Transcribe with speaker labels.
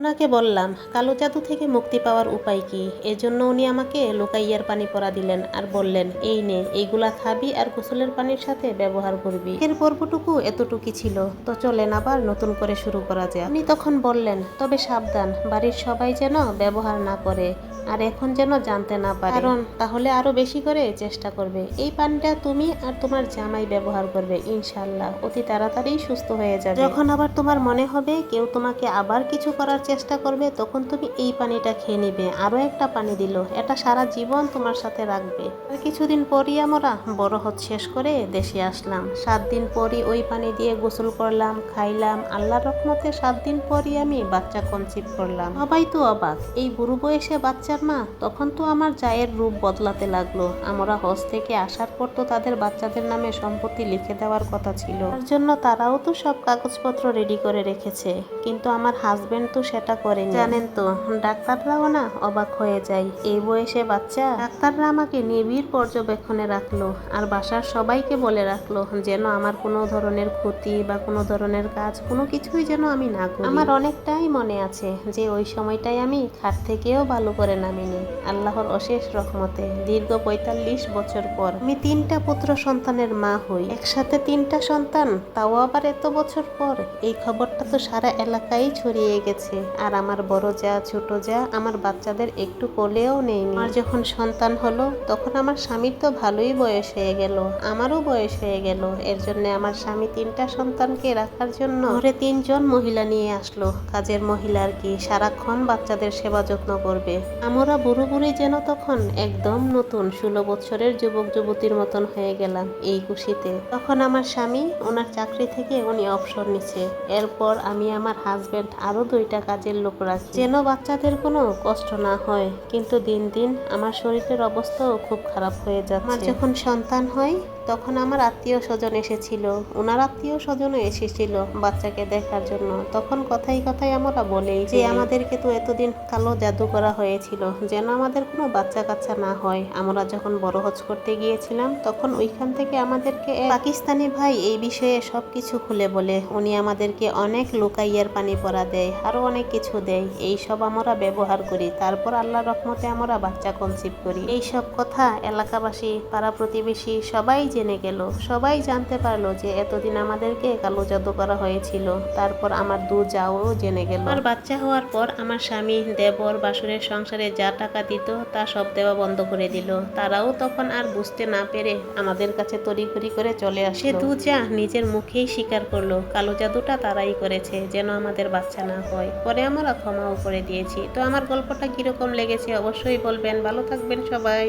Speaker 1: ওনাকে বললাম, কালো জাদু থেকে মুক্তি পাওয়ার উপায় কি? এজন্য উনি আমাকে লুকাইয়ার পানি পরা দিলেন আর বললেন, এই নে এইগুলা খাবি আর গোসলের পানির সাথে ব্যবহার করবি। এর পর্বটুকু এতটুকু ছিল। তো চলেন আবার নতুন করে শুরু করা যায় উনি তখন বললেন, তবে সাবধান, বাড়ির সবাই যেন ব্যবহার না করে। আর এখন যেন জানতে না পারে। কারণ তাহলে আরও বেশি করে চেষ্টা করবে। এই পানিটা তুমি আর তোমার জামাই ব্যবহার করবে ইনশাল্লাহ অতি তাড়াতাড়ি সুস্থ হয়ে যাবে। যখন আবার তোমার মনে হবে কেউ তোমাকে আবার কিছু করার চেষ্টা করবে তখন তুমি এই পানিটা খেয়ে নিবে। আরও একটা পানি দিল। এটা সারা জীবন তোমার সাথে রাখবে। আর কিছুদিন পরই আমরা বড় হত শেষ করে দেশে আসলাম। সাত দিন পরই ওই পানি দিয়ে গোসল করলাম খাইলাম। আল্লাহর রহমতে সাত দিন পরই আমি বাচ্চা কনসিভ করলাম। সবাই তো অবাক। এই বুড়ো বয়সে বাচ্চার মা, তখন তো আমার জায়ের রূপ বদলাতে লাগল। আমরা হজ থেকে আসার পর তো তাদের বাচ্চাদের নামে সম্পত্তি লিখে দেওয়ার কথা ছিল। তার জন্য তারাও তো সব কাগজপত্র রেডি করে রেখেছে। কিন্তু আমার হাজবেন্ড তো সেটা করেনি। জানেন তো, ডাক্তাররাও না অবাক হয়ে যায়। এই বয়সে বাচ্চা, ডাক্তাররা আমাকে নিবিড় পর্যবেক্ষণে রাখল আর বাসার সবাইকে বলে রাখল যেন আমার কোনো ধরনের ক্ষতি বা কোনো ধরনের কাজ কোনো কিছুই যেন আমি না করি। আমার অনেকটাই মনে আছে যে ওই সময়টাই আমি খাট থেকেও ভালো করে নামিনি আল্লাহর অশেষ রহমতে দীর্ঘ পঁয়তাল্লিশ বছর পর আমি তিনটা পুত্র সন্তানের মা হই। একসাথে তিনটা সন্তান, তাও আবার এত বছর পর? এই খবরটা তো সারা এলাকায় ছড়িয়ে গেছে। আর আমার বড় যা, ছোট যা, আমার বাচ্চাদের একটু কোলেও নেই আমার যখন সন্তান হলো, তখন আমার স্বামীর তো ভালোই বয়স হয়ে গেল। আমারও বয়স হয়ে গেল। এর জন্য আমার স্বামী তিনটা সন্তানকে রাখার জন্য ঘরে তিনজন মহিলা নিয়ে আসলো। কাজের মহিলা আর কি সারাক্ষণ বাচ্চাদের সেবা যত্ন করবে? আমরা বুড়ো বুড়ি যেন তখন একদম নতুন ষোলো বছরের যুবক যুবতীর মতন হয়ে গেলাম এই খুশিতে। তখন আমার স্বামী ওনার চাকরি থেকে উনি অবসর নিছে। এরপর আমি আমার হাজবেন্ড আরও দুইটা কাজের লোক রাখি যেন বাচ্চাদের কোনো কষ্ট না হয়, কিন্তু দিন দিন আমার শরীরের অবস্থাও খুব খারাপ হয়ে যাচ্ছে। আমার যখন সন্তান হয় তখন আমার আত্মীয় স্বজন এসেছিল। ওনার আত্মীয় স্বজনও এসেছিল বাচ্চাকে দেখার জন্য। তখন কথাই কথাই আমরা বলি যে আমাদেরকে তো এতদিন কালো জাদু করা হয়েছিল। যেন আমাদের কোনো বাচ্চা কাচ্চা না হয়। আমরা যখন বড় হজ করতে গিয়েছিলাম তখন ওইখান থেকে আমাদেরকে পাকিস্তানি ভাই এই বিষয়ে সব কিছু খুলে বলে। উনি আমাদেরকে অনেক লুকাইয়ার পানি পরা দেয় আরও অনেক কিছু দেয়। এই সব আমরা ব্যবহার করি। তারপর আল্লাহ রহমতে আমরা বাচ্চা কনসিভ করি। এই সব কথা এলাকাবাসী পাড়া প্রতিবেশী সবাই জেনে গেল। সবাই জানতে পারল যে এতদিন আমাদেরকে কালো জাদু করা হয়েছিল। তারপর আমার দু যাও জেনে গেল। আমার বাচ্চা হওয়ার পর আমার স্বামী দেবর বাসুরের সংসারে যা টাকা দিত তা সব দেওয়া বন্ধ করে দিল। তারাও তখন আর বুঝতে না পেরে আমাদের কাছে তড়িঘড়ি করে চলে আসে দু যা নিজের মুখেই স্বীকার করল কালো জাদুটা তারাই করেছে যেন আমাদের বাচ্চা না হয়। পরে আমরা ক্ষমাও করে দিয়েছি। তো আমার গল্পটা কীরকম লেগেছে অবশ্যই বলবেন। ভালো থাকবেন সবাই।